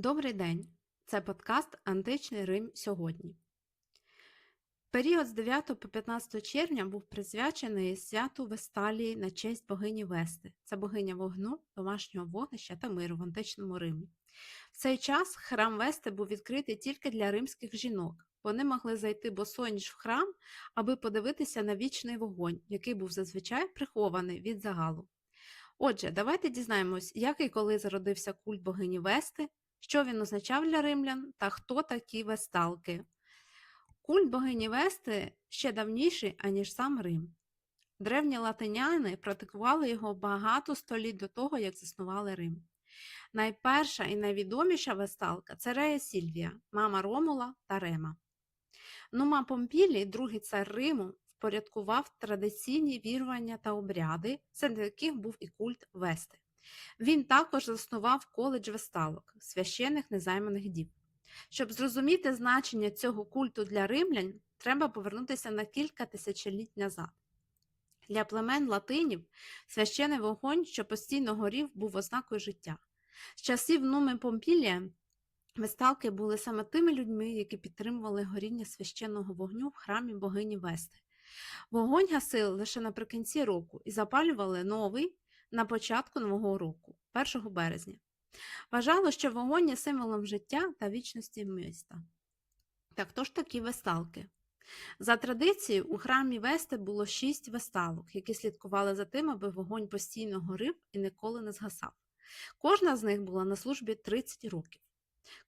Добрий день! Це подкаст Античний Рим сьогодні. Період з 9 по 15 червня був присвячений святу Весталії на честь богині Вести. Це богиня вогну, домашнього вогнища та миру в античному Римі. В цей час храм Вести був відкритий тільки для римських жінок. Вони могли зайти босоніж в храм, аби подивитися на вічний вогонь, який був зазвичай прихований від загалу. Отже, давайте дізнаємось, як і коли зародився культ богині Вести, що він означав для римлян та хто такі весталки. Культ богині Вести ще давніший, аніж сам Рим. Древні латиняни практикували його багато століть до того, як заснували Рим. Найперша і найвідоміша весталка це Рея Сільвія, мама Ромула та Рема. Нума Помпілій, другий цар Риму, впорядкував традиційні вірування та обряди, серед яких був і культ Вести. Він також заснував коледж весталок, священих незайманих дів. Щоб зрозуміти значення цього культу для римлян, треба повернутися на кілька тисячоліть назад. Для племен латинів священий вогонь, що постійно горів, був ознакою життя. З часів Нуми Помпілія весталки були саме тими людьми, які підтримували горіння священного вогню в храмі богині Вести. Вогонь гасили лише наприкінці року і запалювали новий на початку нового року, 1 березня. Вважало, що вогонь є символом життя та вічності міста. Так хто ж такі весталки? За традицією, у храмі Вести було шість весталок, які слідкували за тим, аби вогонь постійно горив і ніколи не згасав. Кожна з них була на службі 30 років.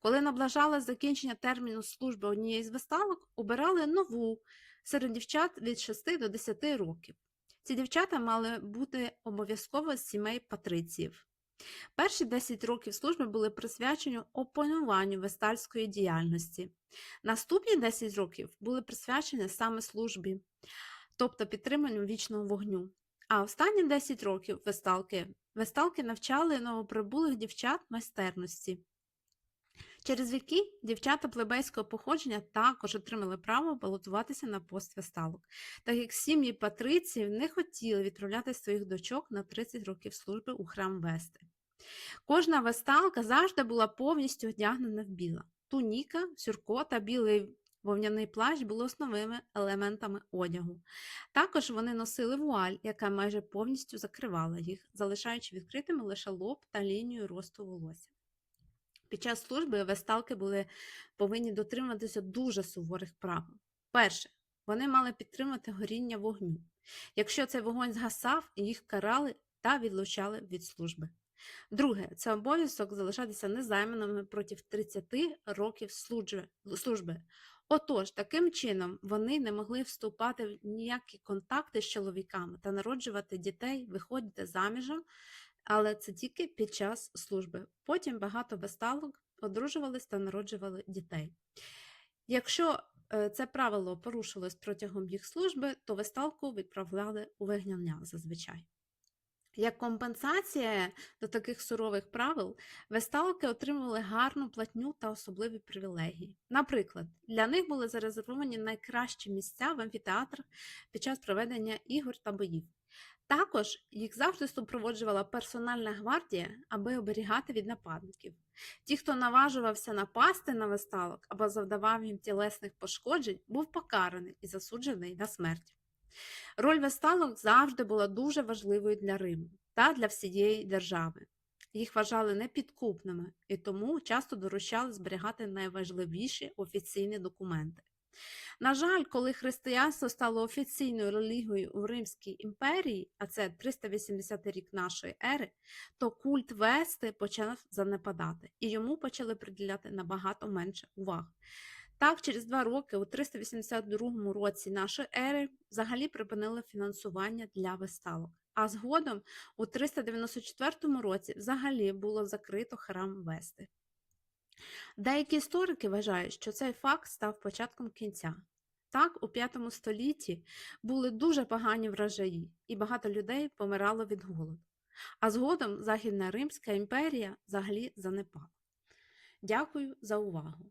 Коли наближалось закінчення терміну служби однієї з весталок, обирали нову серед дівчат від 6 до 10 років. Ці дівчата мали бути обов'язково з сімей патриціїв. Перші 10 років служби були присвячені опануванню вестальської діяльності. Наступні 10 років були присвячені саме службі, тобто підтриманню вічного вогню. А останні 10 років весталки, весталки навчали новоприбулих дівчат майстерності. Через віки дівчата плебейського походження також отримали право балотуватися на пост весталок, так як сім'ї патриціїв не хотіли відправляти своїх дочок на 30 років служби у храм Вести. Кожна весталка завжди була повністю одягнена в біла. Туніка, сюрко та білий вовняний плащ були основними елементами одягу. Також вони носили вуаль, яка майже повністю закривала їх, залишаючи відкритими лише лоб та лінію росту волосся. Під час служби весталки були повинні дотримуватися дуже суворих правил. Перше, вони мали підтримати горіння вогню. Якщо цей вогонь згасав, їх карали та відлучали від служби. Друге, це обов'язок залишатися незайманими проти 30 років служби. Отож, таким чином вони не могли вступати в ніякі контакти з чоловіками та народжувати дітей, виходити заміжем, але це тільки під час служби. Потім багато весталок одружувались та народжували дітей. Якщо е, це правило порушилось протягом їх служби, то весталку відправляли у вигнання зазвичай. Як компенсація до таких сурових правил, весталки отримували гарну платню та особливі привілегії. Наприклад, для них були зарезервовані найкращі місця в амфітеатрах під час проведення ігор та боїв. Також їх завжди супроводжувала персональна гвардія, аби оберігати від нападників. Ті, хто наважувався напасти на весталок або завдавав їм тілесних пошкоджень, був покараний і засуджений на смерть. Роль весталок завжди була дуже важливою для Риму та для всієї держави. Їх вважали непідкупними і тому часто доручали зберігати найважливіші офіційні документи. На жаль, коли християнство стало офіційною релігією у Римській імперії, а це 380 рік нашої ери, то культ Вести почав занепадати, і йому почали приділяти набагато менше уваги. Так, через два роки, у 382 році нашої ери, взагалі припинили фінансування для весталок. А згодом, у 394 році, взагалі було закрито храм Вести. Деякі історики вважають, що цей факт став початком кінця. Так, у V столітті були дуже погані врожаї, і багато людей помирало від голоду. А згодом Західна Римська імперія взагалі занепала. Дякую за увагу!